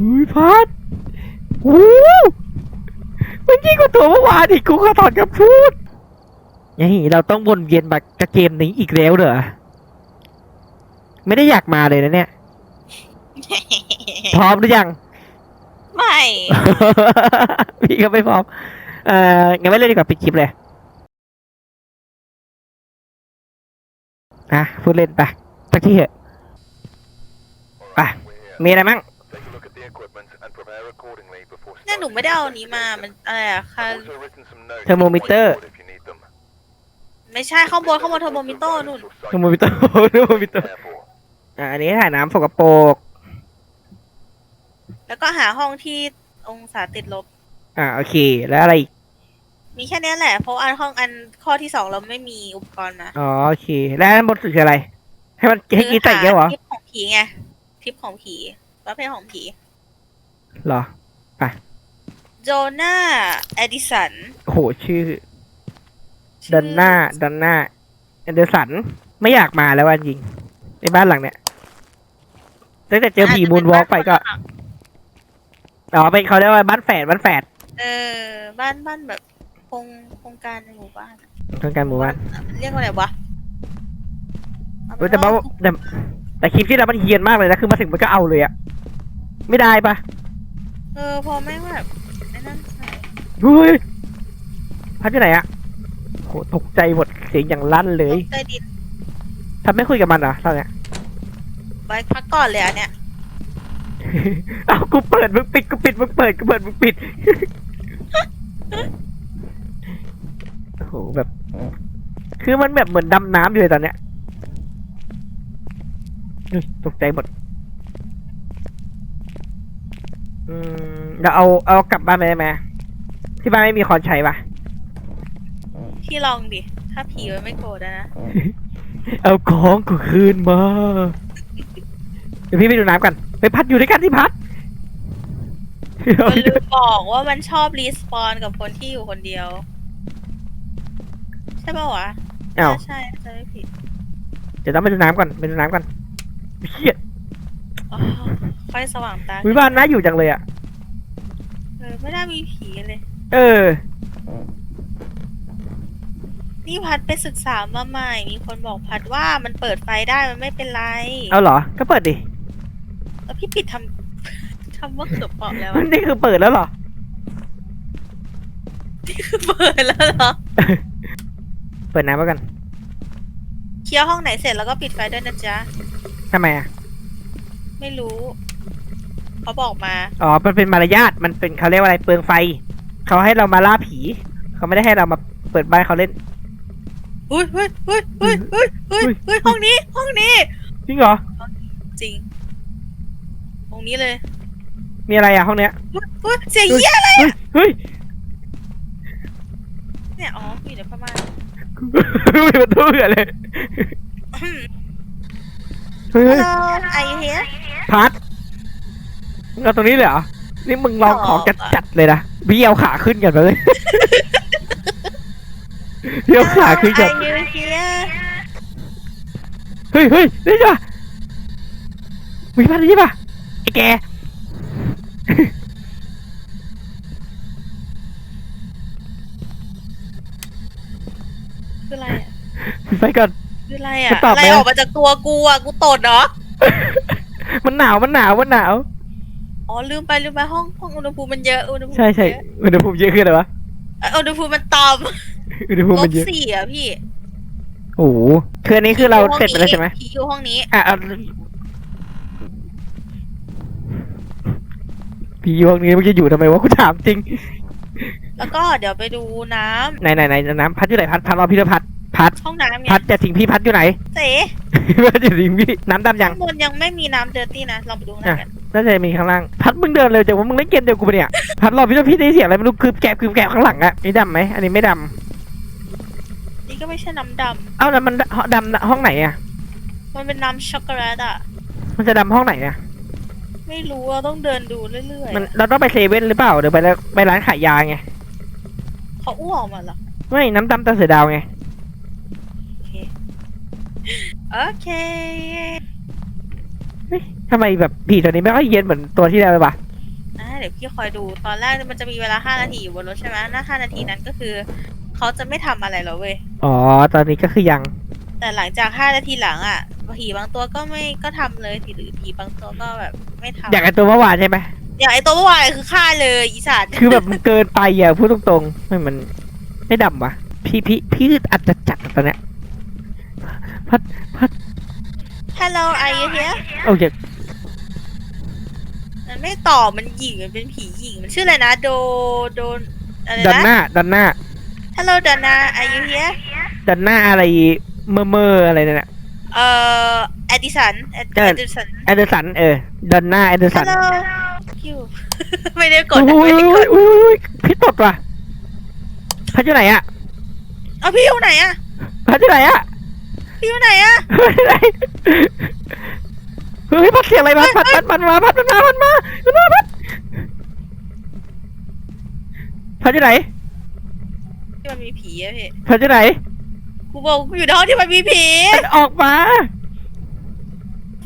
อุ้ยพัดโอ้มันยิ่งกว่าตัวเมื่อวานอีกกูก็ถอดกับพูดนี่เราต้องวนเวียนมากับเกมนี้อีกแล้วเหรอ ไม่ได้อยากมาเลยนะเนี่ย พร้อมหรือยัง ไม่ พี่ก็ไม่พร้อม เอ่องั้นไม่เล่นดีกว่าปิดคลิปเลยอะพูดเล่นไปสักที่เหอะไปมีอะไรมั่ง นี่ยหนูไม่ได้เอาอันนี้มา มันอะไรอะค่ะ Also written some notes Thermometer. if you need them. ไม่ใช่ข้างบนข้างบนเทอร์โมมิเตอร์นู่น เทอร์โมมิเตอร์เทอร์โมมิเตอร์ Careful. อะอันนี้ถ่ายน้ำสกปรกแล้วก็หาห้องที่องศาติดลบ อะโอเค แล้วอะไรอีกมีแค่เนี้ยแหละ เพราะอันห้องอันข้อที่สองเราไม่มีอุปกรณ์มาอ๋อโอเค แล้วอันบนสุดคืออะไร ให้มันให้กินใส่เยอะเหรอทริปของผีไงทริปของผีประเภทของผี เหรอ โจนาเอดิสันโอ้โหชื่อดันหน้าดันหน้าแอนเดอร์สัน ไม่อยากมาแล้ววันจริงในบ้านหลังเนี้ยตั้งแต่เจอผีมูนวอล์กไปก็อ๋อเป็นเขาเรียกว่าบ้านแฝดบ้านแฝดเออ บ้านบ้านแบบโครงโครงการในหมู่บ้านอะโครงการหมู่บ้านเรียกว่าอะไรวะเอเว้เป็ยนแต่ว่าว่าแต่แต่คลิปที่แล้วมันเฮียนมากเลยนะคือมาถึงมันก็เอาเลยอะไม่ได้ปะเออ พอแม่งแบบไอ้นั่นใส่ เฮ้ยพัดที่ไหนอะโหตกใจหมดเสียงอย่างลั่นเลยใต้ดินทำไม่คุยกับมันเหรอตอนเนี้ยไว้พักก่อนเลยอันเนี้ยเอากูเปิดมึงปิดกูปิดมึงเปิดกูเปิดมึงปิด โอ้โหแบบ คือมันแบบเหมือนดำน้ำอยู่เลยตอนเนี้ยเฮ้ยตกใจหมด อืมเราเอาเอากลับบ้านไปได้ไหมที่บ้านไม่มีคอนใช้ปะพี่ลองดิ ถ้าผีมันไม่โกรธอะนะ เอาของกูคืนมาเดี๋ยวพี่ไปดูน้ำกันไปพัดอยู่ด้วยกันที่พัดมันลืมบอกว่ามันชอบรีสปอนกับคนที่อยู่คนเดียว ใช่ป่าวะเอ้าใช่ใช่จะไม่ผิด เดี๋ยวต้องไปดูน้ำก่อนไปดูน้ำก่อนเฮียอ๋อ ค่อยสว่างตาวิบ้านน่าอยู่จังเลยอะ เออไม่น่ามีผีเลย เออ นี่พัดไปศึกษามาใหม่ มีคนบอกพัดว่ามันเปิดไฟได้มันไม่เป็นไร เอาเหรอ ก็เปิดดิ แล้วพี่ปิดทำ ทำว่าเกือบเปาะแล้วมัอะนนี่คือเปิดแล้วเหรอ เปิดแล้วเหรอ เปิดน้ำไว้กันเคลียร์ห้องไหนเสร็จแล้วก็ปิดไฟด้วยนะจ๊ะ ทำไมอะ ไม่รู้ เขาบอกมา อ๋อ มันเป็นมารยาท มันเป็นเขาเรียกว่าอะไร เปลืองไฟ เขาให้เรามาล่าผี เขาไม่ได้ให้เรามาเปิดบ้านเขาเล่นเฮ้ยเฮ้ยเฮ้ยเฮ้ยเฮ้ยเฮ้ยเฮ้ยห้องนี้ ห้องนี้ จริงเหรอ จริงตรงนี้เลย มีอะไรอะห้องเนี้ยเฮ้ยเฮ้ยเสียงเยี่ยอะไรเฮ้ยเฮ้ยเนี่ย อ๋ออยู่ในพม่ามีประตูเหรอเลยอืมเฮ้ย Hello are you here พัดมึง เอาตรงนี้เลยเหรอ นี่มึงลองของจัดอ๋อจัดๆเลยนะพี่เอาขาขึ้นกันเลย พี่เอาขาขึ้นกัน Hello, are you here เฮ้ยเฮ้ยนี่จ้ะมีพัดนี่ป่ะไอ้แก คืออะไรอะไปก่อน คืออะไรอะจะตอบอะไรไหมออกมาจากตัวกูอะ กูตดเหรอ มันหนาว มันหนาว มันหนาว อ๋อลืมไปลืมไปห้องห้องอุณหภูมิมันเยอะอุณหภูมิใช่ใช่เยอะอุณหภูมิเยอะขึ้นเลยวะเอ่ออุณหภูมิมันต่อุณหภูำมิลมันบเยอะสี่อะพี่โอ้โหคืออันนี้คือเราเสร็จไปแล้วใช่ไหมผีอยู่ห้องนี้อะเอาพี่ยวงนี้มันจะอยู่ทำไมวะกูถามจริง แล้วก็เดี๋ยวไปดูน้ำไหนไหนไหนน้ำพัดอยู่ไหนพัดพัดรอพี่ด้วยพัด พัด ห้องน้ำไงพัดจะทิ้งพี่พัดอยู่ไหนเจ๊พัดจะทิ้งพี่ น้ำดำยัง ข้างบนยังไม่มีน้ำเดอร์ตี้นะลองไปดูข้างในกันน่าจะมีข้างล่าง พัดมึงเดินเร็วจังว่ามึงเล่นเกมเดียวกูปะเนี่ย พัดรอพี่ด้วยพี่ได้เสียงอะไรไม่รู้คือแกบคือแกบข้างหลังอะนี่ดำไหมอันนี้ไม่ดนี่ก็ไม่ใช่น้ำดำเอ้าแล้วมันดำห้องไหนอะำมันเป็นน้ำช็อกโกแลตอะ มันจะดำห้องไหนอะไม่รู้เราต้องเดินดูเรื่อยมันเราต้องไปเซเว่นหรือเปล่าเดี๋ยวไปแล้วไปร้านขายยาไงๆเขาอ้วกออกมาเหรอไม่น้ำดำตาเสือดาวไงโอเค โอเค ทำไมแบบผีตัวนี้ไม่ค่อยเย็นเหมือนตัวที่แล้วเลยปะเดี๋ยวพี่คอยดูตอนแรกมันจะมีเวลาห้านาทีอยู่บนรถใช่ไหมหน้าห้านาทีนั้นก็คือ เขาจะไม่ทำอะไรแล้วเว้ย อ๋อ ตอนนี้ก็คือยัง แต่หลังจากห้านาทีหลังอะผีบางตัวก็ไม่ก็ทำเลยหรือผีบางตัวก็แบบไม่ทำอยากไอตัวเมื่อวานใช่ไหมอย่างไอตัวเมื่อวานคือฆ่าเลยอีสัตว์คือแบบมันเกินไปอะพูดตรงๆไม่มันไม่ดำวะพี่พี่พี่อาจจะจัดตอนเนี้ย พัดพัดฮัลโหลไอเฮียโอเคมันไม่ตอบมันหญิงมันเป็นผีหญิงมันชื่ออะไรนะโดโดนอะไรดันหนะ น้าดันหน้าฮัลโหลดานาไอยูเฮียดันหน้าอะไรเมื่อเมื่ออะไรนั่นแหละ เอ่อแอดิสันแอเออดิสันแอดเดอร์สันเออดันหน้าแอดเดอร์สัฮันลโหลคิวไม่ได้กดโอ้นะยไม่ได้กดโอ้ยพี่ตดว่ะพัดอยู่ไหนอะเอาพี่อยู่ไหนอะพัดอยู่ไหนอะพี่ อยู่ไหนอะเฮ้ยไหนเฮ้ยพัดเสียงอะไรมาพัดพัดพัดมาพัดมันมาพัดมาพัดมาพัดพัดอยู่ไหนที่มันมีผีอะพี่พัดอยู่ไหนกูบอกกูอยู่ในห้องที่มันมีผี มันออกมา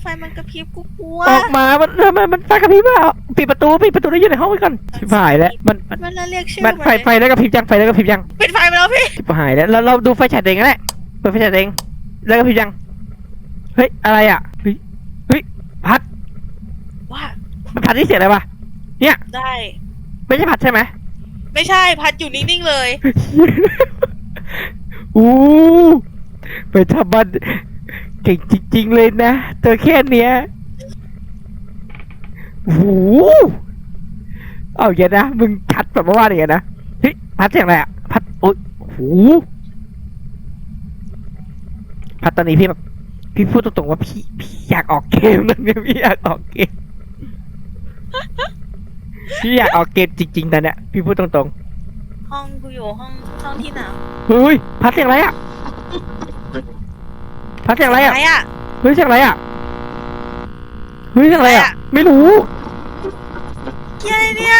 ไฟมันกระพริบกูกลัวออกมา มันทำไมมันตากระพริบอะปิดประตูปิดประตูแล้วอยู่ในห้องไว้ก่อนชิบหายแล้วมันมันมันแล้วเรียกชื่อมันไฟเลยไฟแล้วกระพริบยังไฟแล้วกระพริบยังปิดไฟไปแล้วพี่ชิบหายแล้วเราเราดูไฟฉายเองก็ได้เปิดไฟฉายเอง แล้วกระพริบยัง เฮ้ย อะไรอะ เฮ้ย เฮ้ย พัด ว่ามันพัดที่เสียงอะไรวะ เนี่ย ได้ ไม่ใช่พัดใช่ไหม ไม่ใช่พัดอยู่นิ่งๆเลย อู้ไปทำมันเก่งจริงๆเลยนะตัวแค่เนี้ยโอ้โหเอาอย่านะ มึงชัดแบบเมื่อวานอย่างนะ เฮ้ย พัดเสียงอะไรอะ พัด โอ้ยโอ้โห พัดตอนนี้พี่แบบพี่พูดตรงๆว่าพี่พี่อยากออกเกมนะเนี่ยพี่อยากออกเกม พี่อยากออกเกมจริงๆตอนเนี้ยพี่พูดตรงห้องกูอยู่ห้องห้องที่หนาวๆเฮ้ยพัดเสียงอะไรอะพัดเสียงอะไรอะอะไรอะเฮ้ยเสียงอะไรอะเฮ้ยเสียงอะไรอะอะไรอะไม่รู้เฮียอะไรเนี่ย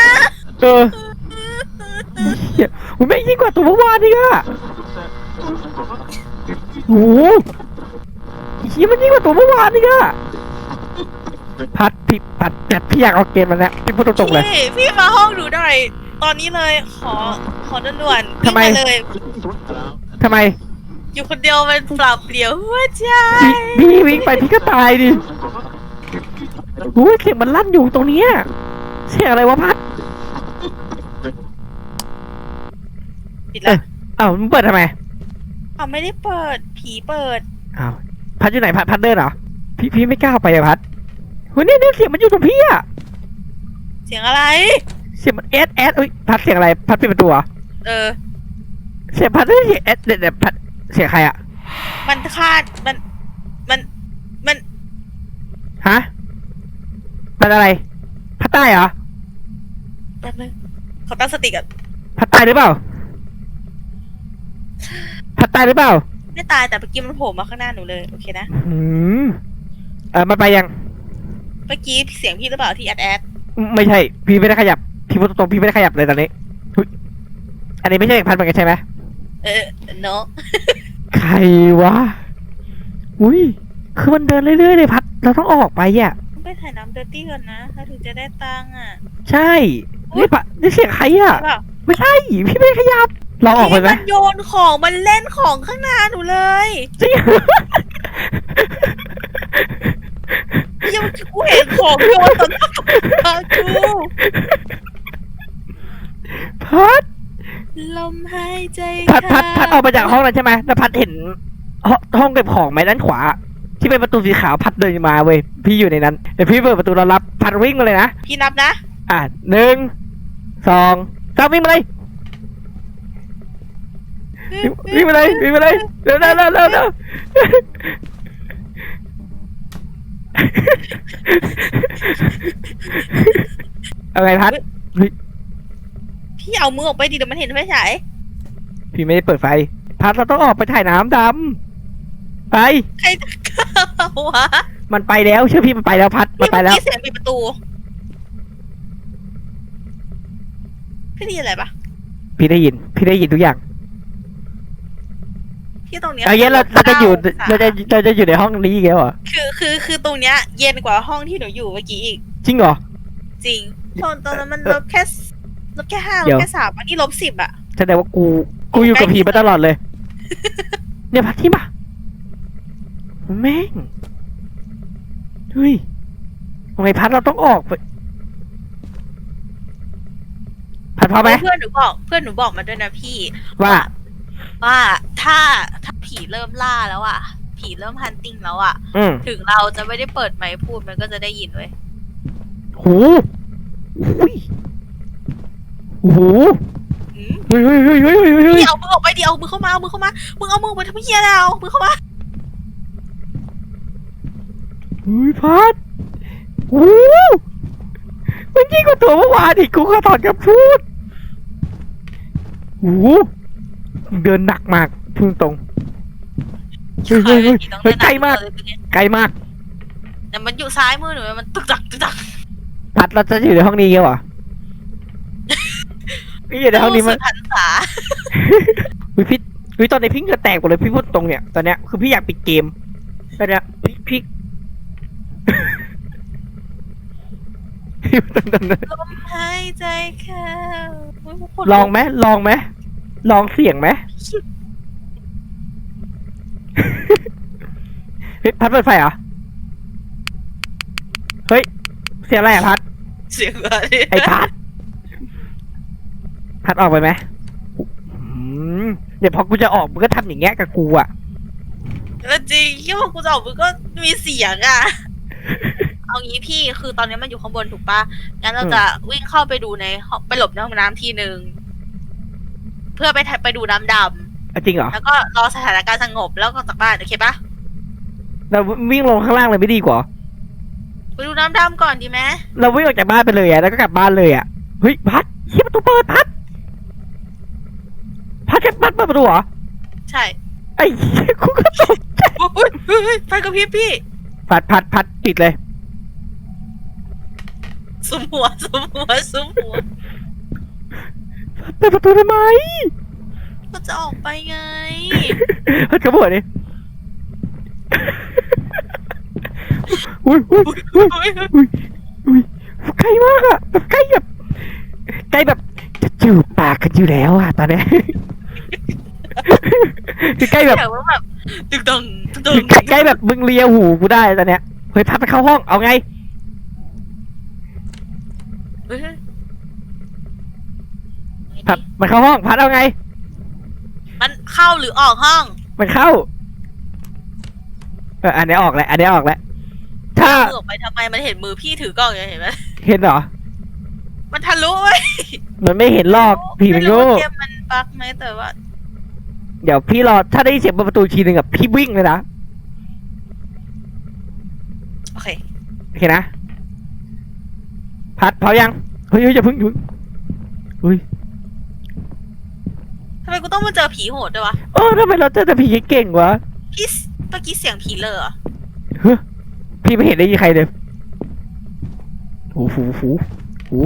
เออเหี้ยมันไม่งยิ่งกว่าตัวเมื่อวานนี่อะ โอ้โหเฮียมันยิ่งกว่าตัวเมื่อวานนี่อะพัดพี่พัดแบบพี่อยากเอาเกมมันแล้วพี่พูดตรงๆเลย พี่พี่มาห้องหนูหน่อย ตอนนี้เลยขอขอด่วนๆทำไมวิ่งาเลย ทำไมอยู่คนเดียวมันเปล่าเปลี่ยวหัวใจพี่พี่วิ่งไปพี่ก็ตายดิโอ้ยเสียงมันลั่นอยู่ตรงเนี้ยเสียงอะไรวะพัดปิดเอละออ้าวมึงเปิดทำไมอ้าวไม่ได้เปิด ผีเปิด อ้าวพัดอยู่ไหนพัดพัดเดินเหรอพี่พี่ไม่กล้าไปอะพัดเฮ้ยเนี่ยเนี่ยเสียงมันอยู่ตรงพี่อะเสียงอะไร เสียงมันเอสเอสอุ้ยพัดเสียงอะไรพัดปิดประตูเหรอเออ เสียงพัดไม่ใช่เสียงเอสเดี๋ยวเดี๋ยวพัดเสียงใครอะมันคาดมันมันมันฮะมันอะไรพัดใต้เหรอแป๊บนึงขอตั้งสติก่อนพัดใต้หรือเปล่าพัดใต้หรือเปล่า ไม่ตายแต่เมื่อกี้มันโผล่มาข้างหน้าหนูเลยโอเคนะอืมเออมันไปยัง เมื่อกี้เสียงพี่หรือเปล่าที่แอดแอดไม่ใช่ พี่ไม่ได้ขยับ พี่พูดตรงๆพี่ไม่ได้ขยับเลยตอนนี้อุ๊ยอันนี้ไม่ใช่พัดเหมือนกันใช่ไหมเออเนาะใครวะ อุ้ย คือมันเดินเรื่อยๆเลยพัด เราต้องออกไปอะไปถ่ายน้ำเดอร์ตี้ก่อนนะถ้าถึงจะได้ตังค์อะใช่ นี่ปะนี่เสียงใครอะ ใช่เปล่าไม่ใช่ พี่ไม่ได้ขยับ เราออกไปไหมมันโยนของมันเล่นของข้างหน้าหนูเลยจริงยังกูเห็นของโยนต่อหน้าต่อตากูพัดลมหายใจพัดพัดพัดออกมาจากห้องเข้นั้นใช่ไหมแล้วพัดเห็นห้องห้องเก็บของไหมด้านขวา ที่เป็นประตูสีขาวพัดเดินมาเว้ยพี่อยู่ในนั้นเดี๋ยวพี่เปิดประตูเรารับพัดวิ่งมาเลยนะพี่นับนะ อะหนึ่งสองสามวิ่งมาเลย วิ่งมาเลยวิ่งมาเลยเร็วเร็วเร็วเร็วเร็วเอาไงพัดพี่เอามือออกไปดิเดี๋ยวมันเห็นไฟฉายพี่ไม่ได้เปิดไฟ พัดเราต้องออกไปถ่ายน้ำดำไป ใครจะกล้าวะมันไปแล้วเชื่อพี่มันไปแล้วพัดมันไปแล้วพี่เสียงปิดประตูพี่ได้ยินอะไรปะพี่ได้ยิน พี่ได้ยินทุกอย่าง พี่ตรงเนี้ยเอาเงี้ยเราเราจะอยู่ก้เราจะเราจะอยู่ในห้องนี้อีกแล้วเหรอคือคือคือตรงเนี้ย เย็นกว่าห้องที่หนูอยู่เมื่อกี้อีก จริงเหรอ จริงตอนตอนนั้นมันลบแค่ลบแค่ห้าลเดี๋บยวแค่สามอันนี้ลบสิบอะแสดงว่ากูกูอยู่กับผีมาตลอดเลย เนี่ยพัดที่มาแม่งเฮ้ยทำไมพัดเราต้องออกไปพัดพอไหมเพื่อนหนูบอก เพื่อนหนูบอกมาด้วยนะพี่ว่า ว่าถ้าถ้าผีเริ่มล่าแล้วอะผีเริ่มฮันติงแล้วอะอืมถึงเราจะไม่ได้เปิดไมค์พูดมันก็จะได้ยินเว้ยหูอุ้ยโอ้โหอืมเฮ้ยเฮ้ยเฮ้ยเฮ้ยเฮ้ยเฮ้ยพี่เอามือออกไปดิเอามือเข้ามาเอามือเข้ามามึงเอามือมาทำเหี้ยแล้วเอามือเข้ามาเฮ้ยพัดโอ้โหมันยิ่งกว่าตัวเมื่อวานอีกกูก็ถอดกับพูดโอ้โห เดินหนักมากพูดตรงเฮ้ยเฮ้ยเฮ้ยเฮ้ยใกล้มากไกลมาก แต่มันอยู่ซ้ายมือหนูมันตึกตักตึกตักพัดเราจะอยู่ในห้องนี้เหรอพี่อยู่ในห้องนี้มันรู้สึกหันษาวิพี่วิตอนนี้พี่เหงื่อแตกหมดเลยพี่พูดตรงเนี่ยตอนเนี้ยคือพี่อยากปิดเกมตอนเนี้ยพี่พี่พี่ตอนนั้นลมหายใจเข้าโยคนลองไหมลองไหม ลองเสียงไหมเฮ้ยพัดเปิดไฟเหรอ เฮ้ย เสียงอะไรอะพัด เสียงอะไรไอ้พัด พัดออกไปไหมอืมเดี๋ยวพอกูจะออกมึงก็ทำอย่างเงี้ยกับกูอะ แล้วจริงที่ว่ากูจะออกมึงก็มีเสียงอะ เอางี้พี่คือตอนนี้มันอยู่ข้างบนถูกปะงั้นเราจะวิ่งเข้าไปดูในห้องไปหลบในห้องน้ำทีหนึ่ง เพื่อไปแทไปดูน้ำดอะจริงเหรอำแล้วก็รอสถานการณ์สงบแล้วก็ออกจากบ้านโอเคปะเราวิ่งลงข้างล่างเลยไม่ดีกว่า ไปดูน้ำดำก่อนดีไหมเราวิ่งออกจากบ้านไปเลยอะแล้วก็กลับบ้านเลยอะเฮ้ยพัดเฮียประตูเปิดพัดพัดแค่พัดเปิดประตูเหรอใช่ไอ้เหี้ยกูก็ตกใจอุ้ยเฮ้ยเฮ้ยไฟกับพริบพี่พัดพัดพัดปิดเลย สุมหัวสุมหัวสุมหัว เปิดประตูทำไมก็จะออกไปไงพัดกระโดดดิอุ้ยอุ้ยอุ้ยเฮ้ยเฮ้ยอุ้ยอุ้ยใกล้มากอะแบบใกล้แบบใกล้แบบจะจูบปากกันอยู่แล้วอะตอนเนี้ยคือใกล้แบบเสียงมันแบบตึกดังตึกดังคือใกล้ใกล้แบบมึงเลียหูกูได้ตอนเนี้ยเฮ้ยพัดไปเข้าห้องเอาไง เฮ้ยเฮ้ย พัดมันเข้าห้องพัดเอาไง มันเข้าหรือออกห้อง มันเข้าเอออันนี้ออกแล้วอันนี้ออกแล้วถ้ามือออกไปทำไมมันเห็นมือพี่ถือกล้องอยู่เห็นไหมเห็นเหรอ มันทะลุเว้ยมันไม่เห็นหรอกผีมันไรู้โง่ว่าเกมมันบั๊กไหมแต่ว่า เดี๋ยวพี่รอถ้าได้ยินเสียงเปิดประตูอีกทีหนึ่งอะพี่วิ่งเลยนะโอเคโอเคนะ พัดพร้อมยังเฮ้ยเฮ้ยอย่าเพึ่งหยุดเฮ้ย ทำไมกูต้องมาเจอผีโหดด้วยวะเออทำไมเราเจอแต่ผีเก่งวะพี่สเมื่อกี้เสียงผีเลอเหรอเฮ้ยพี่ไม่เห็นได้ยินใครเลยหูหูหูหู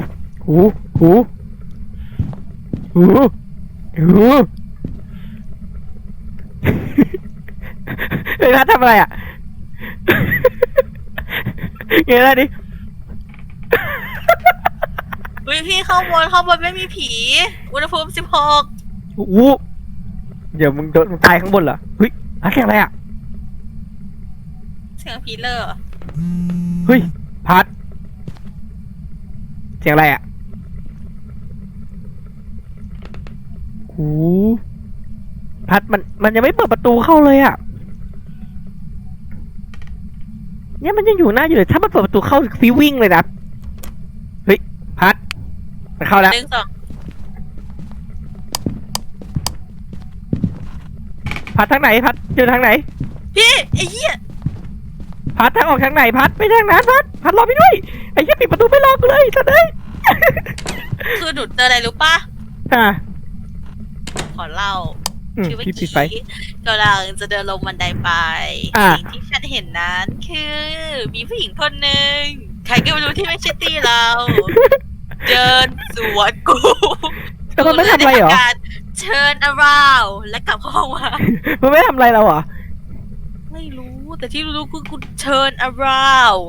หูหูหูหูเฮ้ยพัดทำอะไรอะเงี้ยอะไรดิเฮ้ยพี่ข้างบนข้างบนไม่มีผี อุณหภูมิสิบหกโอ้โหเดี๋ยวมึงโดนมึงตายข้างบนเหรอเฮ้ยอะไรอะไรอะเสียงผีเลอเหรอเฮ้ยพัดเสียงอะไรอะโอ้โหพัดมันมันยังไม่เปิดประตูเข้าเลยอะเนี่ยมันยังอยู่หน้าอยู่เลยถ้ามันเปิดประตูเข้าฟีวิ่งเลยนะเฮ้ยพัดมันเข้าแล้วหนึ่งสอง พัดทางไหนพัดอยู่ทางไหน พี่ไอ้เหี้ยพัดทางออกทางไหนพัดไปทางนั้นพัดพัดรอพี่ด้วยไอ้เหี้ยปิดประตูไม่รอกูเลยสัตว์เอ้ยคือหนูเจออะไรรู้ปะอ่าขอเล่าอืมคือเมื่อพี่ปิกี้ดไฟกำลังจะเดินลงบันไดไปอะสิ่งที่ฉันเห็นนั้นคือ มีผู้หญิงคนหนึ่งใครก็ไม่รู้ที่ไม่ใช่ตีเรา เดินสวนกูแล้วมันไม่ทำอะไรเหรอ กูลยด้ทำการ turn around และกลับเข้าห้องมา มันไม่ทำอะไรเราเหรอไม่รู้แต่ที่รู้ๆคือกู turn around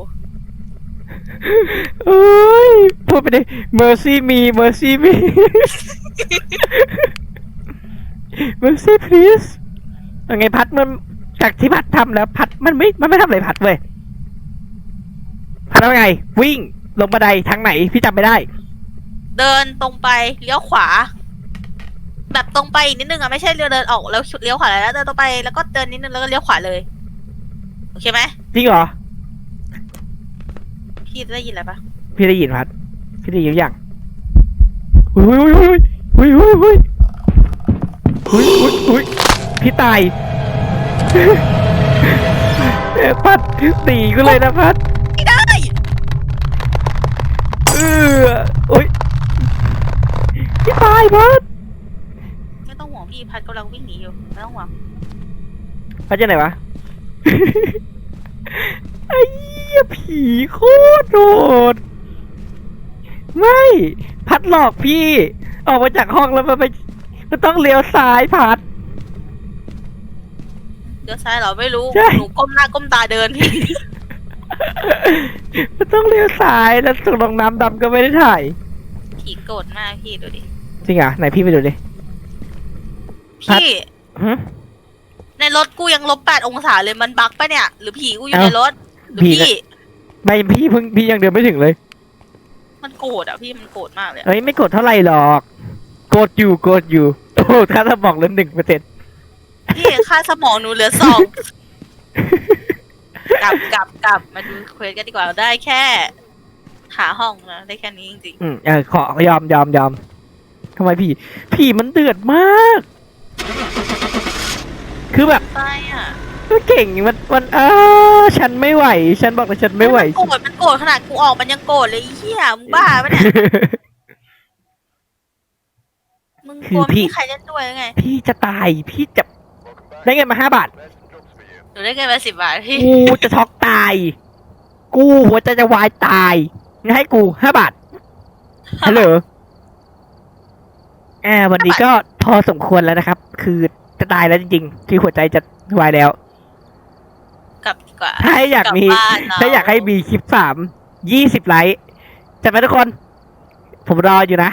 เอ้ยพูดไปดิ mercy me mercy me mercy please ยังไงพัดมันจากที่พัดทำแล้ว พัดมันไม่มันไม่ทำอะไรพัดเว้ยพัดทำไง วิ่งลงบันไดทางไหน พี่จำไม่ได้ เดินตรงไปเลี้ยวขวา แบบตรงไปอีกนิดนึงอะไม่ใช่เลี้ยวเดินออกแล้วเลี้ยวขวาแล้วเดินตรงไปแล้วก็เดินนิดนึงแล้วก็เลี้ยวขวาเลย โอเคไหมจริงเหรอ พี่ได้ยินอะไรปะพี่ได้ยินพัด พี่ได้ยินหรือยังอุ้ยอุ้ยอุ้ยอุ้ยอุ้ยอุ้ยอุ้ยอุ้ยอุ้ยพี่ตายเอ้ยพัดตีกูเลยนะพัดไม่ได้เอออุ้ยพี่ตายพัดไม่ต้องห่วง พี่พัดกำลังวิ่งหนีอยู่ไม่ต้องห่วงพัดจะไหนวะ ไอ้เหี้ยผีโคตรโหดไม่ พัดหลอกพี่ ออกมาจากห้องแล้วมันไป มันต้องเลี้ยวซ้ายพัด เดี๋ยวซ้ายเหรอไม่รู้ ใช่ หนูก้มหน้าก้มตาเดินพี่มันต้องเลี้ยวซ้ายแล้วตกลงน้ำดำก็ไม่ได้ถ่าย ผีโกรธมากพี่ดูดิ จริงเหรอะไหนพี่ไปดูดิ พัด พี่ หึ ในรถกูยังลบแปดองศาเลยมันบั๊กปะเนี่ย หรือผีกูอยู่เอ้าในรถหรือผี พี่น่ะไม่พี่เพิ่งพี่ยังเดินไม่ถึงเลย มันโกรธอะพี่มันโกรธมากเลยอะเอ้ยไม่กดเท่าไหร่หรอก กดอยู่กดอยู่โอ้ค่าสมองเหลือหนึ่งเปอร์เซ็นต์พี่ค่าสมองหนูเหลือสอง กลับกลับกลับมาดูเควสกันดีกว่าได้แค่ หาห้องนะได้แค่นี้จริงอืมเออขอยอมยอมยอมทำไมพี่ พี่มันเดือดมาก คือแบบๆใช่อะก็เก่งมันมันอ้าฉันไม่ไหว ฉันบอกเลยฉันไม่ไหวนโกรธมันโกรธขนาดกูออกมันยังโกรธเลยไอ้เหี้ยมึงบ้าปะเนี่ยมึงกลัวคือพี่ไม่มีใครเล่นด้วยหรือไงพี่จะตายพี่จะ Welcome back. ได้เงินมาห้าบาท There's some jobs for you. หนูได้เงินมาสิบบาทพี่กูจะช็อกตาย กูหัวใจจะวายตายงั้นให้กูห้าบาทฮัลโหลอ่าวันนี้ก็ พอสมควรแล้วนะครับ คือจะตายแล้วจริงๆ ที่หัวใจจะวายแล้ว กลับดีกว่าถ้าอยากมีกลับบ้านเราถ้าอยากให้มีคลิปสามยี่สิบไลค์จะไปทุกคน ผมรออยู่นะ